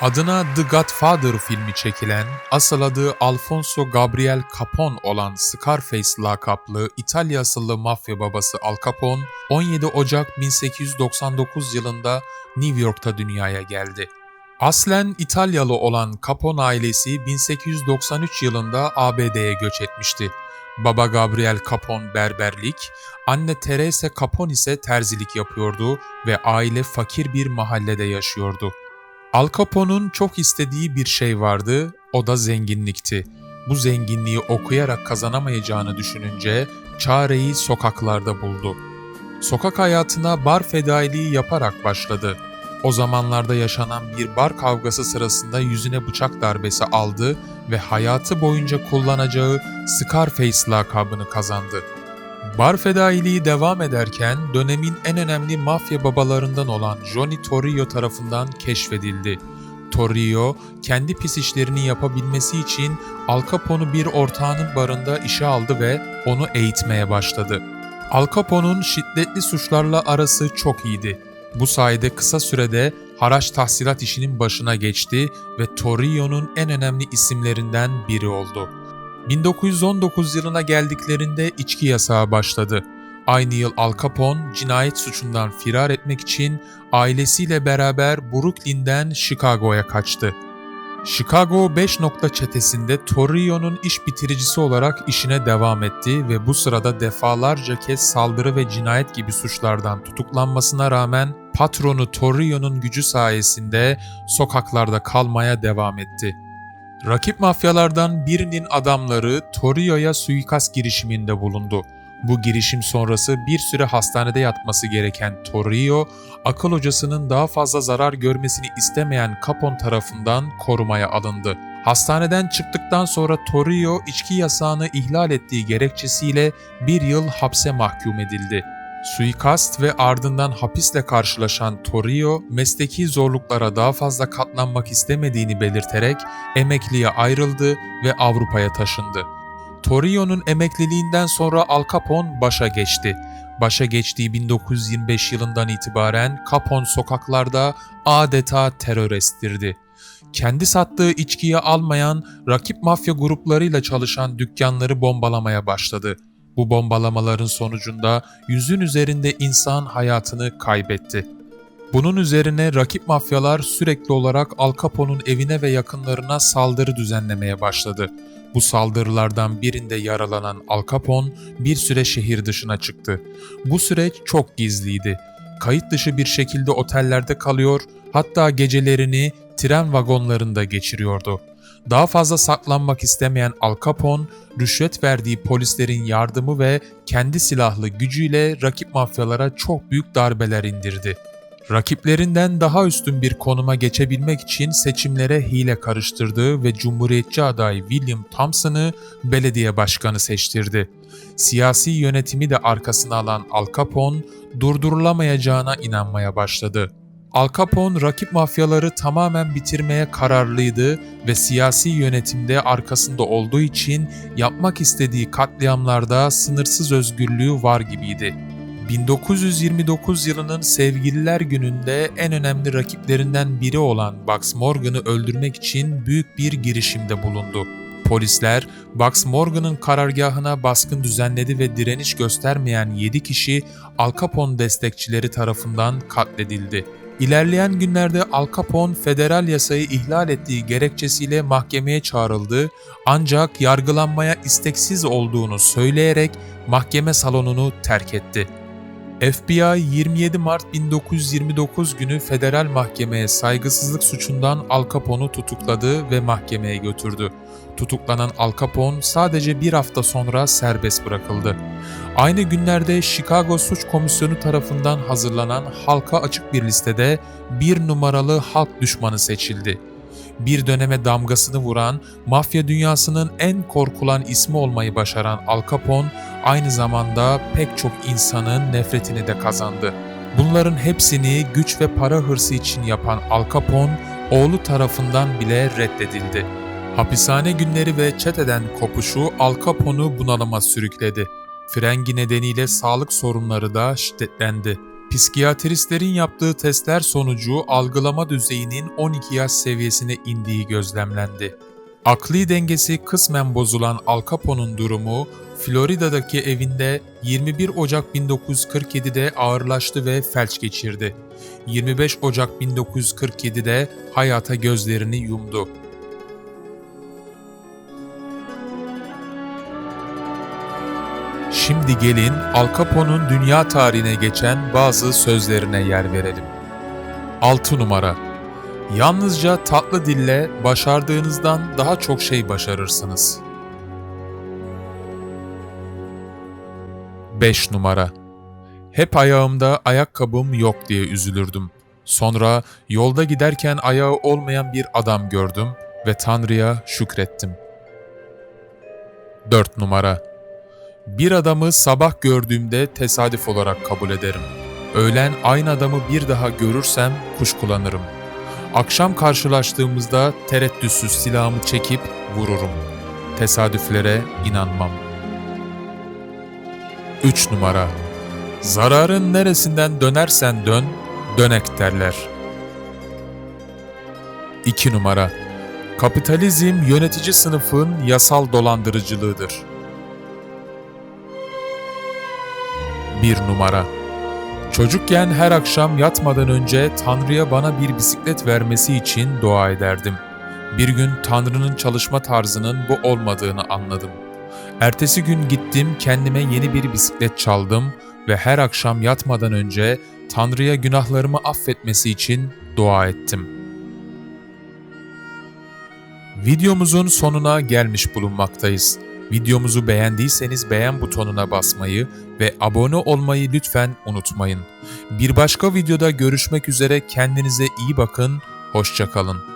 Adına The Godfather filmi çekilen, asıl adı Alfonso Gabriel Capone olan Scarface lakaplı İtalya asıllı mafya babası Al Capone, 17 Ocak 1899 yılında New York'ta dünyaya geldi. Aslen İtalyalı olan Capone ailesi 1893 yılında ABD'ye göç etmişti. Baba Gabriel Capone berberlik, anne Teresa Capone ise terzilik yapıyordu ve aile fakir bir mahallede yaşıyordu. Al Capone'un çok istediği bir şey vardı, o da zenginlikti. Bu zenginliği okuyarak kazanamayacağını düşününce çareyi sokaklarda buldu. Sokak hayatına bar fedailiği yaparak başladı. O zamanlarda yaşanan bir bar kavgası sırasında yüzüne bıçak darbesi aldı ve hayatı boyunca kullanacağı Scarface lakabını kazandı. Bar fedailiği devam ederken dönemin en önemli mafya babalarından olan Johnny Torrio tarafından keşfedildi. Torrio, kendi pis işlerini yapabilmesi için Al Capone'u bir ortağının barında işe aldı ve onu eğitmeye başladı. Al Capone'un şiddetli suçlarla arası çok iyiydi. Bu sayede kısa sürede haraç tahsilat işinin başına geçti ve Torrio'nun en önemli isimlerinden biri oldu. 1919 yılına geldiklerinde içki yasağı başladı. Aynı yıl Al Capone cinayet suçundan firar etmek için ailesiyle beraber Brooklyn'den Chicago'ya kaçtı. Chicago 5 nokta çetesinde Torrio'nun iş bitiricisi olarak işine devam etti ve bu sırada defalarca kez saldırı ve cinayet gibi suçlardan tutuklanmasına rağmen patronu Torrio'nun gücü sayesinde sokaklarda kalmaya devam etti. Rakip mafyalardan birinin adamları Torrio'ya suikast girişiminde bulundu. Bu girişim sonrası bir süre hastanede yatması gereken Torrio, akıl hocasının daha fazla zarar görmesini istemeyen Capone tarafından korumaya alındı. Hastaneden çıktıktan sonra Torrio içki yasağını ihlal ettiği gerekçesiyle bir yıl hapse mahkum edildi. Suikast ve ardından hapisle karşılaşan Torrio, mesleki zorluklara daha fazla katlanmak istemediğini belirterek emekliye ayrıldı ve Avrupa'ya taşındı. Torrio'nun emekliliğinden sonra Al Capone başa geçti. Başa geçtiği 1925 yılından itibaren Capone sokaklarda adeta terör estirdi. Kendi sattığı içkiyi almayan, rakip mafya gruplarıyla çalışan dükkanları bombalamaya başladı. Bu bombalamaların sonucunda yüzün üzerinde insan hayatını kaybetti. Bunun üzerine rakip mafyalar sürekli olarak Al Capone'un evine ve yakınlarına saldırı düzenlemeye başladı. Bu saldırılardan birinde yaralanan Al Capone bir süre şehir dışına çıktı. Bu süreç çok gizliydi. Kayıt dışı bir şekilde otellerde kalıyor, hatta gecelerini tren vagonlarında geçiriyordu. Daha fazla saklanmak istemeyen Al Capone, rüşvet verdiği polislerin yardımı ve kendi silahlı gücüyle rakip mafyalara çok büyük darbeler indirdi. Rakiplerinden daha üstün bir konuma geçebilmek için seçimlere hile karıştırdı ve Cumhuriyetçi aday William Thompson'ı belediye başkanı seçtirdi. Siyasi yönetimi de arkasına alan Al Capone durdurulamayacağına inanmaya başladı. Al Capone rakip mafyaları tamamen bitirmeye kararlıydı ve siyasi yönetimde arkasında olduğu için yapmak istediği katliamlarda sınırsız özgürlüğü var gibiydi. 1929 yılının Sevgililer Günü'nde en önemli rakiplerinden biri olan Bugs Morgan'ı öldürmek için büyük bir girişimde bulundu. Polisler, Bugs Morgan'ın karargahına baskın düzenledi ve direniş göstermeyen 7 kişi Al Capone destekçileri tarafından katledildi. İlerleyen günlerde Al Capone federal yasayı ihlal ettiği gerekçesiyle mahkemeye çağrıldı ancak yargılanmaya isteksiz olduğunu söyleyerek mahkeme salonunu terk etti. FBI 27 Mart 1929 günü federal mahkemeye saygısızlık suçundan Al Capone'u tutukladı ve mahkemeye götürdü. Tutuklanan Al Capone sadece bir hafta sonra serbest bırakıldı. Aynı günlerde Chicago Suç Komisyonu tarafından hazırlanan halka açık bir listede bir numaralı halk düşmanı seçildi bir döneme damgasını vuran, mafya dünyasının en korkulan ismi olmayı başaran Al Capone, aynı zamanda pek çok insanın nefretini de kazandı. Bunların hepsini güç ve para hırsı için yapan Al Capone, oğlu tarafından bile reddedildi. Hapishane günleri ve çeteden kopuşu Al Capone'u bunalıma sürükledi. Frengi nedeniyle sağlık sorunları da şiddetlendi. Psikiyatristlerin yaptığı testler sonucu algılama düzeyinin 12 yaş seviyesine indiği gözlemlendi. Akli dengesi kısmen bozulan Al Capone'un durumu Florida'daki evinde 21 Ocak 1947'de ağırlaştı ve felç geçirdi. 25 Ocak 1947'de hayata gözlerini yumdu. Şimdi gelin Al Capone'un dünya tarihine geçen bazı sözlerine yer verelim. 6 numara Yalnızca tatlı dille başardığınızdan daha çok şey başarırsınız. 5 numara Hep ayağımda ayakkabım yok diye üzülürdüm. Sonra yolda giderken ayağı olmayan bir adam gördüm ve Tanrı'ya şükrettim. 4 numara Bir adamı sabah gördüğümde tesadüf olarak kabul ederim. Öğlen aynı adamı bir daha görürsem kuşkulanırım. Akşam karşılaştığımızda tereddütsüz silahımı çekip vururum. Tesadüflere inanmam. 3 numara Zararın neresinden dönersen dön, dönek derler. 2 numara Kapitalizm yönetici sınıfın yasal dolandırıcılığıdır. 1 numara Çocukken her akşam yatmadan önce Tanrı'ya bana bir bisiklet vermesi için dua ederdim. Bir gün Tanrı'nın çalışma tarzının bu olmadığını anladım. Ertesi gün gittim kendime yeni bir bisiklet çaldım ve her akşam yatmadan önce Tanrı'ya günahlarımı affetmesi için dua ettim. Videomuzun sonuna gelmiş bulunmaktayız. Videomuzu beğendiyseniz beğen butonuna basmayı ve abone olmayı lütfen unutmayın. Bir başka videoda görüşmek üzere kendinize iyi bakın, hoşçakalın.